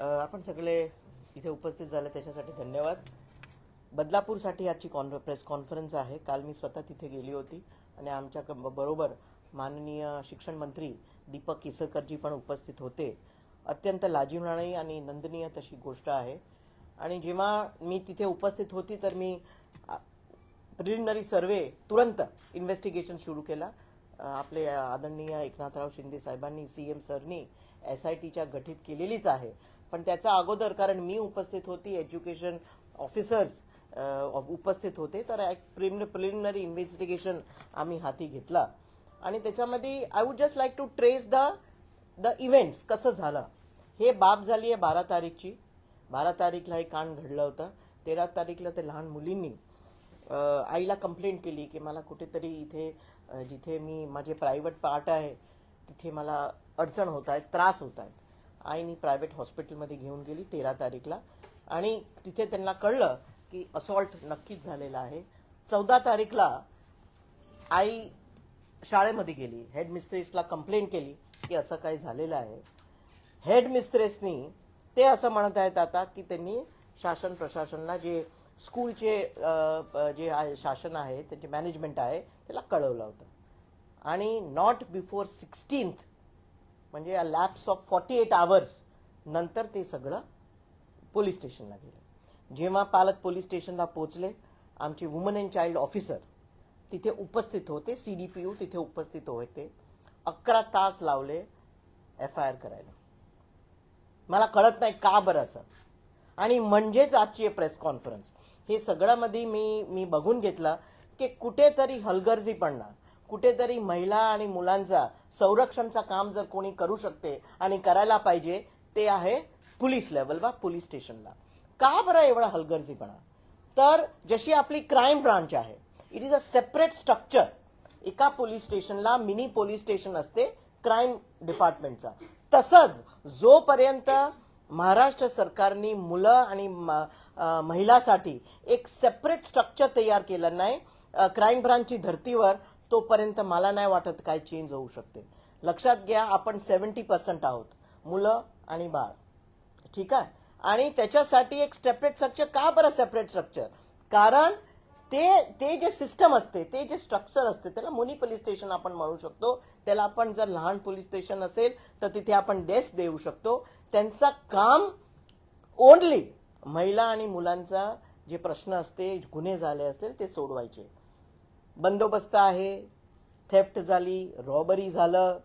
आपण सगळे इथे उपस्थित झाले त्याच्यासाठी धन्यवाद. बदलापूरसाठी आजची कॉन प्रेस कॉन्फरन्स आहे. काल मी स्वतः तिथे गेली होती आणि आमच्या बरोबर माननीय शिक्षण मंत्री दीपक केसरकरजी पण उपस्थित होते. अत्यंत लाजिरवाणी आणि नंदनीय तशी गोष्ट आहे. आणि जेव्हा मी तिथे उपस्थित होती तर मी प्रिलिमिनरी सर्वे तुरंत इन्व्हेस्टिगेशन सुरू केला. आपले आदरणीय एकनाथराव शिंदे साहेबांनी सी एम सरनी एस आय टीच्या गठीत केलेलीच आहे. पण त्याचा अगोदर कारण मी उपस्थित होती एज्युकेशन ऑफिसर्स उपस्थित होते तर एक प्रिलिमिनरी इन्व्हेस्टिगेशन आम्ही हाती घेतला. आणि त्याच्यामध्ये I would just like to trace the the events कसं झालं. हे बाब झाली आहे बारा तारीखची. बारा तारीखला हे कांड घडलं होतं. तेरा तारीखला ते लहान मुलींनी आईला कंप्लेंट केली की मला कुठेतरी इथे जिथे मी माझे प्रायव्हेट पार्ट आहे तिथे मला अडचण होत आहेत त्रास होत आहेत आईनी प्रायव्हेट हॉस्पिटलमध्ये घेऊन गेली तेरा तारीखला. आणि तिथे त्यांना कळलं की असॉल्ट नक्कीच झालेला आहे. चौदा तारीखला आई शाळेमध्ये गेली. हेड मिस्ट्रेसला कंप्लेंट केली की असं काही झालेलं आहे. हेड मिस्ट्रेसनी ते असं म्हणत आहेत आता की त्यांनी शासन प्रशासनला जे स्कूलचे जे आहे शासन आहे त्यांचे मॅनेजमेंट आहे त्याला कळवलं होतं. आणि नॉट बिफोर सिक्स्टीन्थ म्हणजे a lapse of forty eight hours नंतर ते सगळं पोलीस स्टेशनला गेलं. जेव्हा पालक पोलीस स्टेशनला पोहोचले आमचे वुमन अँड चाइल्ड ऑफिसर तिथे उपस्थित होते सी डी पी यू तिथे उपस्थित होते. अकरा तास लावले एफ आय आर करायला. मला कळत नाही का बरं असं. आणि म्हणजेच आजची प्रेस कॉन्फरन्स हे सगळ्यामध्ये मी मी बघून घेतलं की कुठेतरी हलगर्जीपणा कुठेतरी महिला आणि मुलांचा संरक्षणचा काम जर कोणी करू शकते आणि करायला पाहिजे ते आहे पोलीस लेवल वा पोलीस स्टेशनला का बरं एवढा हलगर्जीपणा? तर जशी आपली क्राईम ब्रांच आहे it is a separate structure एका पोलीस स्टेशनला मिनी पोलीस स्टेशन असते क्राईम डिपार्टमेंटचा तसंच जोपर्यंत महाराष्ट्र सरकारने मुलं आणि महिलासाठी एक सेपरेट स्ट्रक्चर तयार केलं नाही क्राईम ब्रांचची धर्तीवर तोपर्यंत मला नाही वाटत काय चेंज होऊ शकते. लक्षात घ्या आपण सेवन्टी पर्सेंट आहोत. मुलं आणि बाळ. ठीक आहे? आणि त्याच्यासाठी एक सेपरेट स्ट्रक्चर का बरं सेपरेट स्ट्रक्चर कारण ते ते जे सिस्टम असते ते जे स्ट्रक्चर असते त्याला मुनी पोलीस स्टेशन आपण म्हणू शकतो. त्याला आपण जर लहान पोलीस स्टेशन असेल तर तिथे आपण डेस्क देऊ शकतो. त्यांचं काम ओनली महिला आणि मुलांचा जे प्रश्न असते गुन्हे झाले असतील ते सोडवायचे. बंदोबस्त आहे. थेफ्ट झाली रॉबरी झालं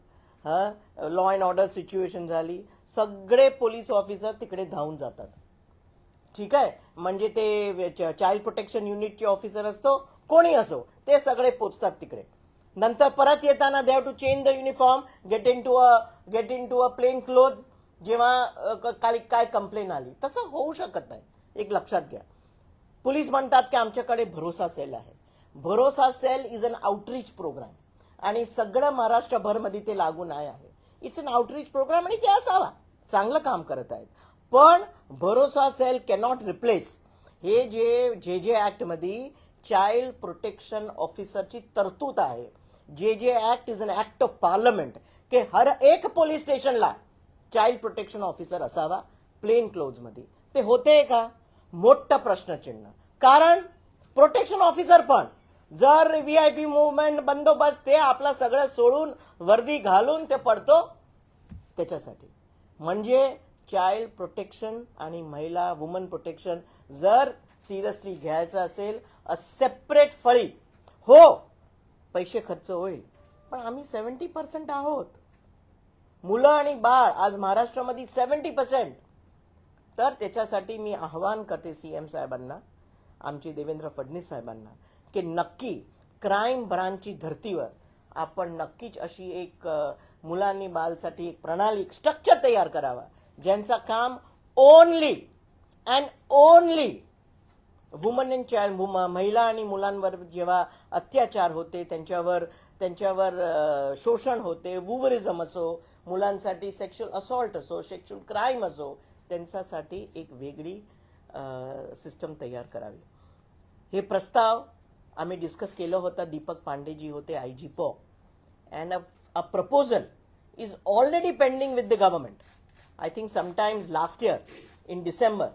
हां लॉ अँड ऑर्डर सिच्युएशन झाली. सगळे पोलीस ऑफिसर तिकडे धावून जातात. ठीक आहे? म्हणजे ते चाइल्ड प्रोटेक्शन युनिटचे ऑफिसर असतो कोणी असो ते सगळे पोचतात तिकडे. नंतर परत येताना they have to change the uniform get into a get into a plain cloth जेव्हा क- काल काय कंप्लेन आली तसं होऊ शकत नाही. एक लक्षात घ्या. पोलीस म्हणतात की आमच्याकडे भरोसा सेल आहे. Bharosa cell is an outreach program आणि सगळं महाराष्ट्रभरमध्ये ते लागू नाही आहे. इट्स अन आउटरीच प्रोग्राम आणि ते असावा. चांगलं काम करत आहेत. पण भरोसा सेल कॅनॉट रिप्लेस हे जे जे जे ॲक्टमध्ये चाइल्ड प्रोटेक्शन ऑफिसरची तरतूद आहे. J J act is an act of parliament की हर एक पोलीस स्टेशनला चाइल्ड प्रोटेक्शन ऑफिसर असावा प्लेन क्लोजमध्ये ते होते का? मोठं प्रश्नचिन्ह. कारण प्रोटेक्शन ऑफिसर पण जर व्ही आय पी मुवमेंट बंदोबस्त ते आपलं सगळं सोडून वर्दी घालून ते पडतो त्याच्यासाठी. म्हणजे चाइल्ड प्रोटेक्शन आणि महिला वुमन प्रोटेक्शन जर सिरियसली घ्यायचं असेल अ सेपरेट फळी. हो पैसे खर्च होईल. पण आम्ही सेवन्टी पर्सेंट आहोत. मुलं आणि बाळ आज महाराष्ट्रामध्ये सेवन्टी पर्सेंट तर त्याच्यासाठी मी आव्हान करते सी एम साहेबांना आमचे देवेंद्र फडणवीस साहेबांना की नक्की क्राईम ब्रांचची धर्तीवर आपण नक्कीच अशी एक मुलांनी बालसाठी एक प्रणाली एक स्ट्रक्चर तयार करावा ज्यांचं काम only and only woman and child महिला आणि मुलांवर जेव्हा अत्याचार होते त्यांच्यावर त्यांच्यावर शोषण होते वुवरिझम असो मुलांसाठी सेक्शुअल असॉल्ट असो सेक्शुअल क्राईम असो त्यांच्यासाठी एक वेगळी सिस्टम तयार करावी. हे प्रस्ताव आम्ही डिस्कस केलं होतं दीपक पांडेजी होते आय जी पॉ and a proposal is already pending with the government I think sometimes last year in December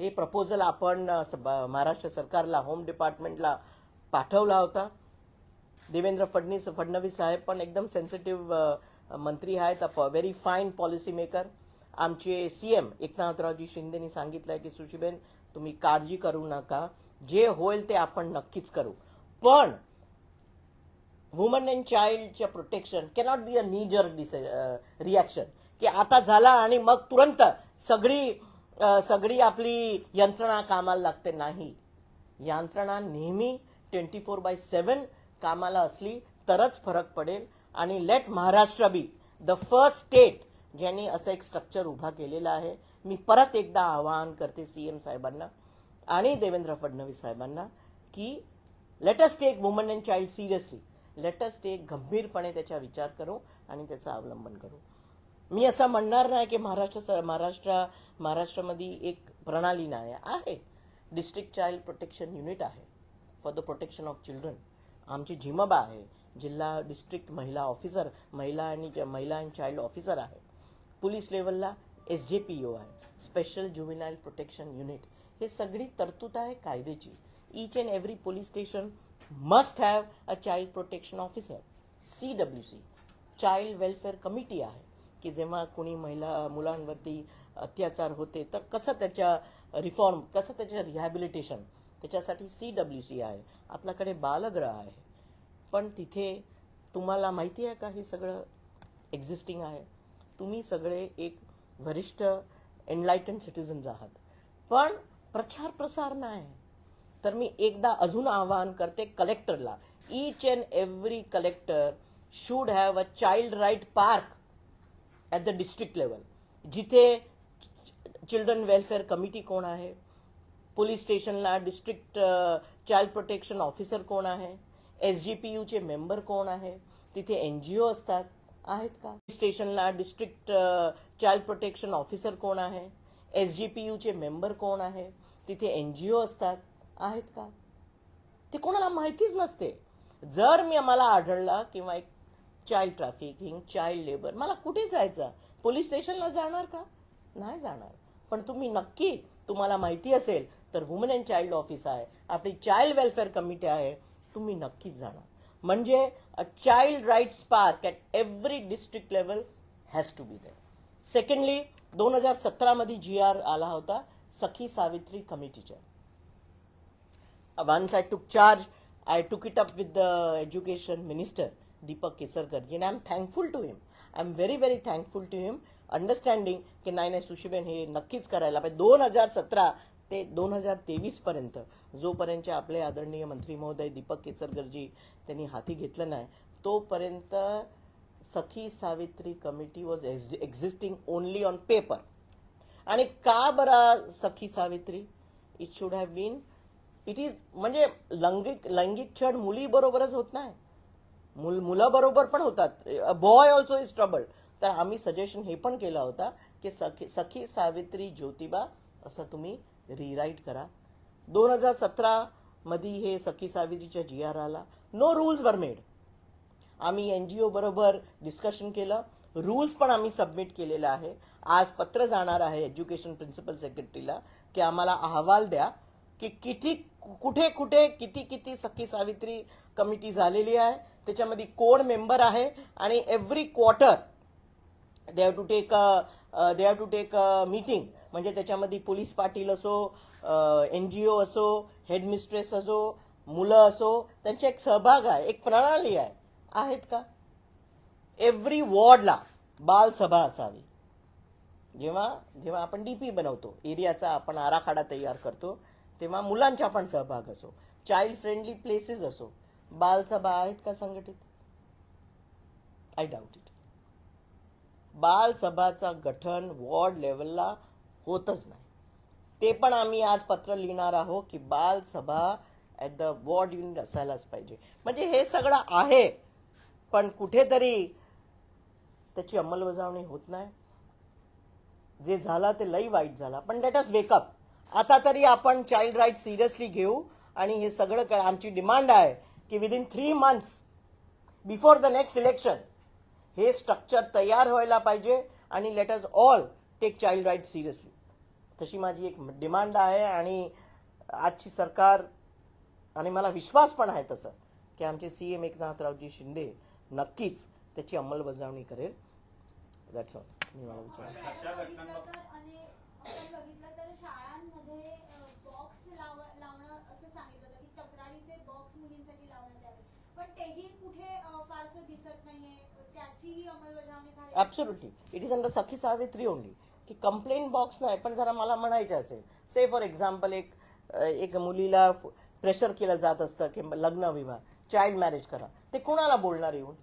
हे प्रपोजल आपण महाराष्ट्र सरकारला होम डिपार्टमेंटला पाठवला होता. देवेंद्र फडणवीस फडणवीस साहेब पण एकदम सेन्सिटिव्ह मंत्री आहेत व्हेरी फाईन पॉलिसी मेकर आमचे सी एम एकनाथरावजी शिंदेनी सांगितलं आहे की सुशीबेन तुम्ही काळजी करू नका. जे होईल ते आपण नक्कीच करू. पण woman and चाइल्डच्या protection cannot be a knee jerk reaction की आता झाला आणि मग तुरंत सगळी सगळी आपली यंत्रणा कामाला लागते. नाही. यंत्रणा नेहमी ट्वेंटी फोर बाय सेवन कामाला असली तरच फरक पडेल आणि let Maharashtra be the first state ज्यांनी असं एक स्ट्रक्चर उभा केलेलं आहे. मी परत एकदा आवाहन करते सी एम साहेबांना आणि देवेंद्र फडणवीस साहेबांना की let's take woman and child seriously let's take गंभीरपणे त्याचा विचार करू आणि त्याचा अवलंबन करू. मी असं म्हणणार नाही की महाराष्ट्र स- महाराष्ट्र महाराष्ट्रामध्ये एक प्रणाली नाही आहे. डिस्ट्रिक्ट चाइल्ड प्रोटेक्शन युनिट आहे. For the protection of children आमची झिमबा आहे. जिल्हा डिस्ट्रिक्ट महिला ऑफिसर महिला आणि महिला अँड चाइल्ड ऑफिसर आहे. पोलीस लेवलला एस जे पी ओ आहे. स्पेशल ज्युबिनाईल प्रोटेक्शन युनिट हे सगळी तरतूद आहे कायद्याची each and every police station must have a child protection officer C W C child welfare committee आहे. की जेव्हा कोणी महिला मुलांवरती अत्याचार होते तर कसं त्याच्या रिफॉर्म कसं त्याच्या रिहॅबिलिटेशन त्याच्यासाठी सी डब्ल्यू सी आहे. आपल्याकडे बालगृह आहे. पण तिथे तुम्हाला माहिती आहे का हे सगळं एक्झिस्टिंग आहे? तुम्ही सगळे एक वरिष्ठ एनलायटन सिटिझन्स आहात. पण प्रचार प्रसार नाही. तर मी एकदा अजून आवाहन करते कलेक्टरला each and every collector should have a child right park at the district level जिथे चिल्ड्रन वेलफेअर कमिटी कोण आहे पोलीस स्टेशनला डिस्ट्रिक्ट चाइल्ड प्रोटेक्शन ऑफिसर कोण आहे एस जी पी यूचे मेंबर कोण आहे तिथे एन जी ओ असतात आहेत का? स्टेशनला डिस्ट्रिक्ट चाइल्ड प्रोटेक्शन ऑफिसर कोण आहे एस जी पी यूचे मेंबर कोण आहे तिथे एन जी ओ असतात. आहेत का? ते कोणाला माहितीच नसते. जर मी मला आढळला किंवा एक चाइल्ड ट्रॅफिकिंग चाइल्ड लेबर मला कुठे जायचं? पोलीस स्टेशनला जाणार का? नाही जाणार. पण तुम्ही नक्की तुम्हाला माहिती असेल तर वुमन अँड चाइल्ड ऑफिस आहे. आपली चाइल्ड वेलफेअर कमिटी आहे. तुम्ही नक्कीच जाणार. म्हणजे a child rights park at every district level has to be there secondly दोन हजार सतरामध्ये जी आर आला होता. सखी सावित्री कमिटीच्या uh, once I took charge, I took it up with the education minister, Deepak I and I'm thankful to him. I'm very, very thankful to him, understanding की नाही नाही सुशीबेन हे नक्कीच करायला पाहिजे. दोन हजार सतरा ते दोन हजार तेवीसपर्यंत जोपर्यंत आपले आदरणीय मंत्री महोदय दीपक केसरकरजी त्यांनी हाती घेतलं नाही तोपर्यंत Sakhi Savitri committee was existing only on paper आणि का बरं Sakhi Savitri? It should have been it is म्हणजे लैंगिक लैंगिक छळ मुलीबरोबरच होत नाही. मुल मुलाबरोबर पण होतात. बॉय ऑल्सो इज ट्रबल तर आम्ही सजेशन हे पण केला होता की सखी सखी सावित्री ज्योतिबा असं तुम्ही रिराईट करा. दोन हजार सतरा मध्ये हे सखी सावित्रीच्या जी आर आला. नो रूल्स वर मेड आम्ही एन जी ओ बरोबर डिस्कशन केलं. रूल्स पण आम्ही सबमिट केलेला आहे. आज पत्र जाणार आहे एज्युकेशन प्रिन्सिपल सेक्रेटरीला की आम्हाला अहवाल द्या की किती कुठे कुठे किती किती सखी सावित्री कमिटी झालेली आहे. त्याच्यामध्ये कोण मेंबर आहे आणि every quarter they have to take they have to take meeting म्हणजे त्याच्यामध्ये पोलीस पाटील असो एन जी ओ असो हेडमिस्ट्रेस असो मुलं असो त्यांचा एक सहभाग आहे एक प्रणाली आहे. आहेत का? एव्हरी वॉर्डला बालसभा असावी. जेव्हा जेव्हा आपण डीपी बनवतो एरियाचा आपण आराखडा तयार करतो तेव्हा मुलांचा पण सहभाग असो चाइल्ड फ्रेंडली प्लेसेस असो बालसभा आहेत का संघटित? आय डाऊट इट बालसभाचा गठन वॉर्ड लेवलला होतच नाही. ते पण आम्ही आज पत्र लिहिणार आहोत की बालसभा ॲट द वॉर्ड युनिट असायलाच पाहिजे. म्हणजे हे सगळं आहे पण कुठेतरी त्याची अंमलबजावणी होत नाही. जे झालं ते लई वाईट झाला. पण लेट अस वेकअप आता तरी आपण चाइल्ड राईट सिरियसली घेऊ आणि हे सगळं काय आमची डिमांड आहे की within three months before the next election हे स्ट्रक्चर तयार व्हायला पाहिजे आणि let us all take child right seriously तशी माझी एक डिमांड आहे आणि आजची सरकार आणि मला विश्वास पण आहे तसं की आमचे सी एम एकनाथरावजी शिंदे नक्कीच त्याची अंमलबजावणी करेल. दॅट्स ऑल मी मला विचार अशा बघितलं तर आणि आपण बघितलं तर शाळांमध्ये बॉक्स लावणं असं सांगितलं होतं की तक्रारीचे बॉक्स मुलींसाठी लावण्यात यावे. पण तेही कुठे अ, फारसं दिसत नाहीये. त्याचीही अंमलबजावणी झाली absolutely it is under Sakhi Savitri only की कंप्लेंट बॉक्स नाही पण जरा मला म्हणायचं असेल. से फॉर एक्झाम्पल एक एक मुलीला प्रेशर केलं जात असतं की लग्न विवाह चाइल्ड मॅरेज करा. ते कोणाला बोलणार येऊन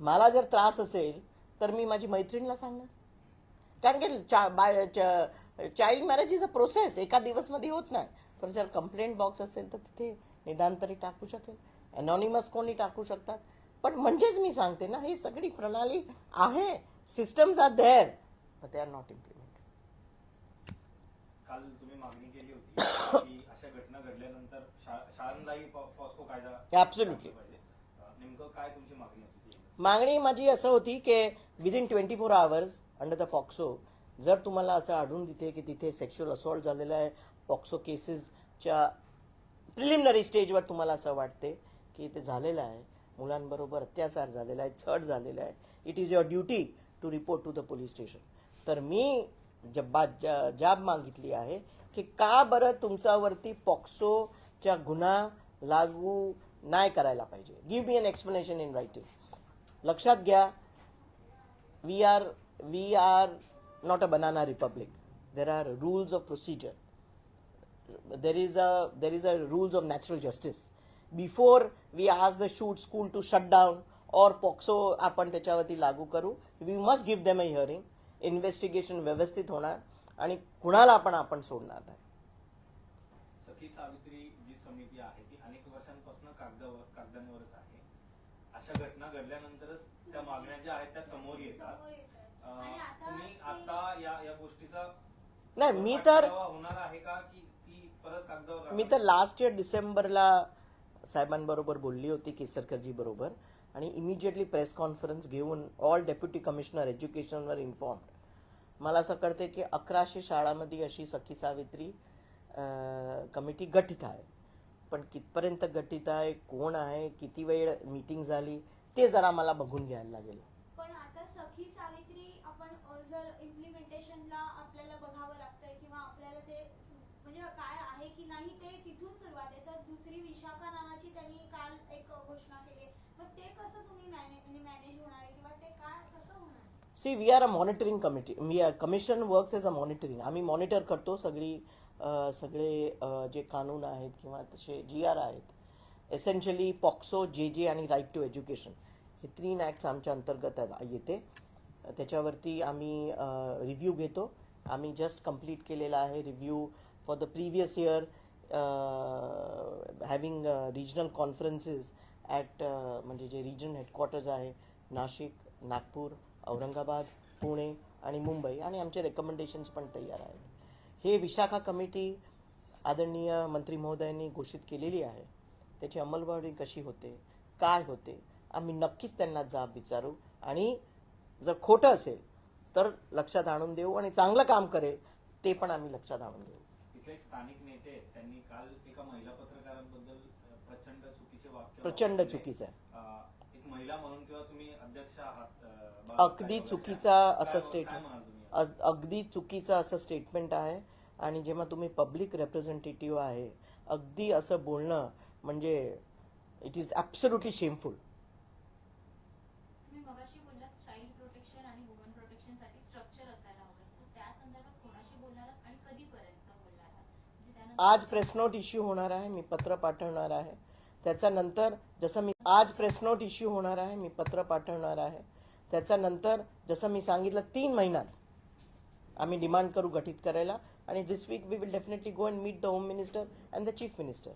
मला जर त्रास असेल तर मी माझी मैत्रिणीला सांगणार. कारण की child marriage is a process एका दिवसमध्ये होत नाही. पण जर कंप्लेंट बॉक्स असेल तर तिथे निदान तरी टाकू शकेल. अनॉनिमस कोणी टाकू शकतात. पण म्हणजेच मी सांगते ना ही सगळी प्रणाली आहे. Systems are there but they are not implemented काल तुम्ही मागणी केली होती की अशा घटना घडल्यानंतर शाळांनाही पॉस्को कायदा. अं, नेमकं काय तुमची मागणी होती? मागणी माझी असं होती की within twenty four hours under the POCSO जर तुम्हाला असं आढळून तिथे की तिथे सेक्शुअल असॉल्ट झालेलं आहे पॉक्सो केसेसच्या प्रिलिमिनरी स्टेजवर तुम्हाला असं वाटते की ते झालेलं आहे मुलांबरोबर अत्याचार झालेला आहे छळ झालेला आहे it is your duty to report to the police station तर मी जब्बा ज- जाब मागितली आहे की का बरं तुमच्यावरती पॉक्सोच्या गुन्हा लागू नाही करायला पाहिजे. Give me an explanation in writing लक्षात घ्या we are we are not a banana republic there are rules of procedure there is a there is a rules of natural justice before we ask the shoot school to shut down or POCSO आपण त्याच्यावरती लागू करू we must give them a hearing investigation व्यवस्थित होणार आणि कुणाला पण आपण सोडणार नाही. सखी सावित्री जी समिती आहे ती अनेक वर्षांपासून कागदावर कागदांवरच आहे. अशा घटना घडल्यानंतरच त्या मागण्या ज्या आहेत त्या समोर येतात. तुम्ही आता या या गोष्टीचा नाही मी तर होणार आहे का की ती परत कागदावर मी तर लास्ट इयर डिसेंबरला साहेबांबरोबर बोलली होती केसरकरजी बरोबर. आणि इमिजिएटली प्रेस कॉन्फरन्स घेऊन ऑल डेप्युटी कमिशनर एज्युकेशनवर इन्फॉर्म्ड मला असं कळते की अकराशे शाळांमध्ये अशी सखी सावित्री कमिटी गठीत आहे. पण कितपर्यंत गठीत आहे कोण आहे किती वेळ मीटिंग झाली ते जरा मला बघून घ्यायला लागेल. पण आता सखी सावित्री आपण जर इम्प्लिमेंटेशनला आपल्याला बघावं लागतंय किंवा आपल्याला ते स- म्हणजे काय आहे की नाही ते तिथून सुरुवात आहे. तर दुसरी विशाखा नावाची त्यांनी काल एक घोषणा केली. मग ते कसं तुम्ही मॅनेज म्हणजे मॅनेज होणार आहे किंवा ते काय कसं होणार? See we are a monitoring committee me commission works as a monitoring आम्ही मॉनिटर करतो सगळी सगळे जे कानून आहेत किंवा तसे जी आर आहेत एसेन्शियली पॉक्सो जे जे आणि राईट टू एज्युकेशन हे तीन ॲक्ट्स आमच्या अंतर्गत आहेत- येते. त्याच्यावरती आम्ही रिव्ह्यू घेतो. आम्ही जस्ट कंप्लीट केलेला आहे review for the previous year having regional conferences at म्हणजे जे रिजन हेडक्वार्टर्स आहे नाशिक नागपूर औरंगाबाद पुणे आणि मुंबई. आणि आमचे रेकमेंडेशन्स पण तयार आहेत. हे विशाखा कमिटी आदरणीय मंत्री महोदयांनी घोषित केलेली आहे. त्याची अंमलबजावणी कशी होते? काय होते? आम्ही नक्कीच त्यांना जाब विचारू. आणि जर खोटं असेल तर लक्षात आणून देऊ आणि चांगलं काम करेल ते पण आम्ही लक्षात आणून देऊ. तिथले एक स्थानिक नेते त्यांनी काल एका महिला पत्रकारांबद्दल प्रचंड चुकीचे वाक्य प्रचंड. चुकीचं आहे. एक महिला म्हणून किंवा तुम्ही अध्यक्ष आहात अगदी चुकीचा असं स्टेटमेंट अगदी चुकीचं असं स्टेटमेंट आहे. आणि जेव्हा तुम्ही पब्लिक रेप्रेझेंटेटिव्ह आहे अगदी असं बोलणं म्हणजे इट इज ॲब्सोल्युटली शेमफुल आज प्रेस नोट इश्यू होणार आहे मी पत्र पाठवणार आहे. त्याच्यानंतर जसं मी आज प्रेस नोट इश्यू होणार आहे मी पत्र पाठवणार आहे. त्याच्यानंतर जसं मी सांगितलं तीन महिन्यात आम्ही डिमांड करू गठीत करायला. आणि this week we will definitely go and meet the home minister and the chief minister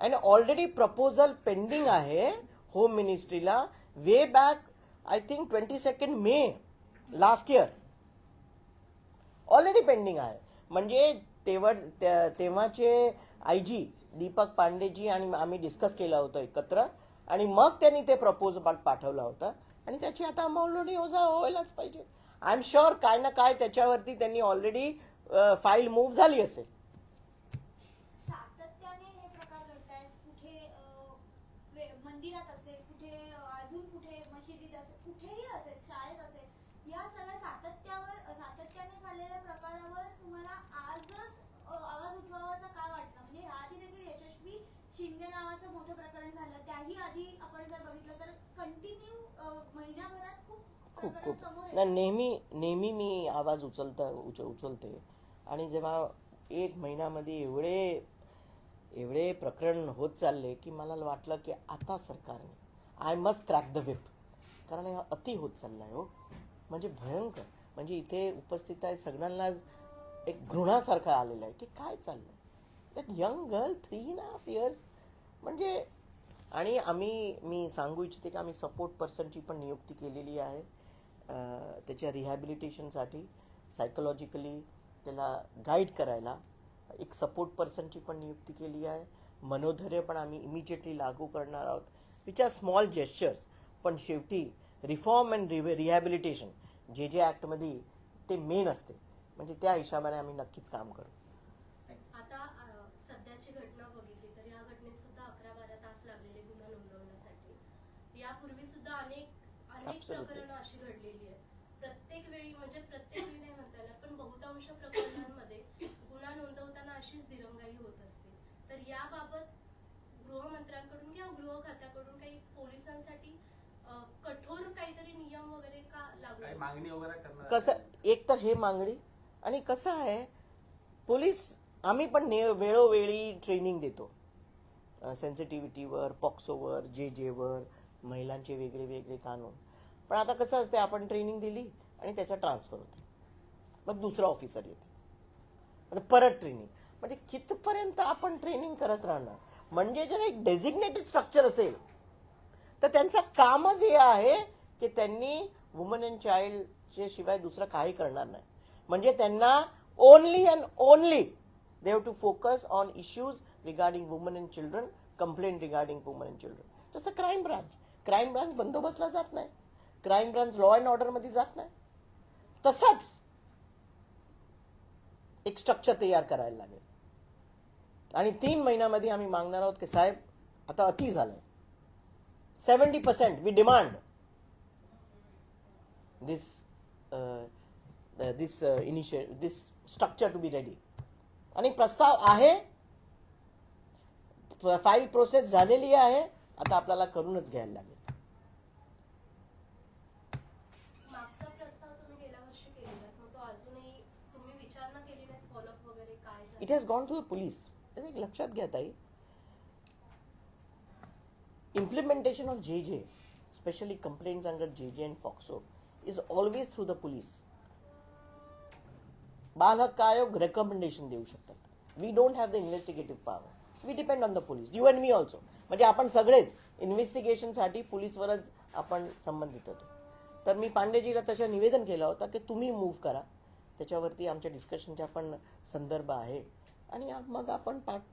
and already proposal pending आहे home मिनिस्ट्रीला way back I think twenty second May last year already pending आहे. म्हणजे तेव्हा तेव्हाचे I जी दीपक पांडेजी आणि आम्ही discuss केलं होतं एकत्र. आणि मग त्यांनी ते प्रपोजल पाठवला होता. आणि त्याची आता अंमलबजावणी होजा व्हायलाच पाहिजे. आय एम शुअर काय ना काय त्याच्यावरती त्यांनी ऑलरेडी फाईल मूव्ह झाली असेल. सातत्याने हे प्रकार कुठे मंदिरात असेल कुठे अजून कुठे मशिदीत असेल कुठेही असेल शाळेत असेल या सगळ्या सातत्यावर सातत्याने झालेल्या प्रकारावर तुम्हाला आजच आवाज म्हणजे यशस्वी शिंदे नावाचं मोठं प्रकरण झालं. त्याही आधी आपण जर बघितलं तर कंटिन्यू महिन्याभरात खूप खूप. नाही नेहमी नेहमी मी आवाज उचलता उच उचलते. आणि जेव्हा एक महिन्यामध्ये एवढे एवढे प्रकरण होत चालले की मला वाटलं की आता सरकारने I must crack the whip कारण हा अति होत चाललाय हो. म्हणजे भयंकर. म्हणजे इथे उपस्थित आहे सगळ्यांना एक घृणासारखा आलेला आहे की काय चाललं that young girl three and half years म्हणजे आणि आम्ही मी सांगू इच्छिते की आम्ही सपोर्ट पर्सनची पण नियुक्ती केलेली आहे. त्याच्या रिहॅबिलिटेशनसाठी सायकोलॉजिकली त्याला गाईड करायला एक सपोर्ट पर्सनची पण नियुक्ती केली आहे. मनोधैर्य पण आम्ही इमिजिएटली लागू करणार आहोत. विच आर स्मॉल जेस्चर्स पण शेवटी रिफॉर्म अँड रिहॅबिलिटेशन जे जे ॲक्टमध्ये ते मेन असते. म्हणजे त्या हिशोबाने आम्ही नक्कीच काम करू. आता सध्याची घटना बघितली तर या घटनेत सुद्धा अकरा बारा तास लागलेले गुन्हा नोंदवण्यासाठी. यापूर्वी सुद्धा अनेक अनेक. प्रकरणं अशी घडलेली आहेत. प्रत्येक वेळी म्हणजे प्रत्येक वेळी नाही म्हणता येणार पण बहुतांश प्रकरणांमध्ये गुन्हा नोंदवताना अशीच दिरंगाई होत असते. तर याबाबत गृहमंत्र्यांकडून किंवा गृह खात्याकडून काही पोलिसांसाठी अ, कठोर काहीतरी नियम वगैरे का लागू मागणी वगैरे करणार कसं एक तर हे मागणी आणि कसं आहे पोलीस आम्ही पण ने वेळोवेळी ट्रेनिंग देतो. सेन्सिटिव्हिटीवर पॉक्सोवर जे जेवर महिलांचे वेगळे वेगळे कानून. पण आता कसं असते आपण ट्रेनिंग दिली आणि त्याचा ट्रान्सफर होते. मग दुसरा ऑफिसर येते. आता परत ट्रेनिंग म्हणजे कितपर्यंत आपण ट्रेनिंग करत राहणार? म्हणजे जर एक डेझिग्नेटेड स्ट्रक्चर असेल तर त्यांचं कामच हे आहे की त्यांनी वुमन अँड चाइल्डच्या शिवाय दुसरं काही करणार नाही. म्हणजे त्यांना only and only they have to focus on issues regarding woman and children complaint regarding woman and children तसं क्राईम ब्रांच क्राईम ब्रांच बंदोबस्तला जात नाही. क्राईम ब्रांच लॉ अँड ऑर्डरमध्ये जात नाही. तसंच एक स्ट्रक्चर तयार करायला लागेल. आणि तीन महिन्यामध्ये आम्ही मागणार आहोत की साहेब आता अति झालंय. Seventy percent we demand this this इनिशिय this structure to be ready आणि प्रस्ताव आहे. फाईल प्रोसेस झालेली आहे. आता आपल्याला करूनच घ्यायला लागेल. It has gone to the police एक लक्षात घ्या ताई. इम्प्लिमेंटेशन ऑफ जे जे specially complaints under J J and POCSO is always through the police बाल हक्क आयोग रेकमेंडेशन देऊ शकतात. We don't have the investigative power we depend on the police you and me also म्हणजे आपण सगळेच इन्व्हेस्टिगेशनसाठी पोलीसवरच आपण संबंधित होतो. तर मी पांडेजीला तशा निवेदन केलं होतं की तुम्ही मूव्ह करा. त्याच्यावरती आमच्या डिस्कशनचा पण संदर्भ आहे. आणि मग आपण पाठ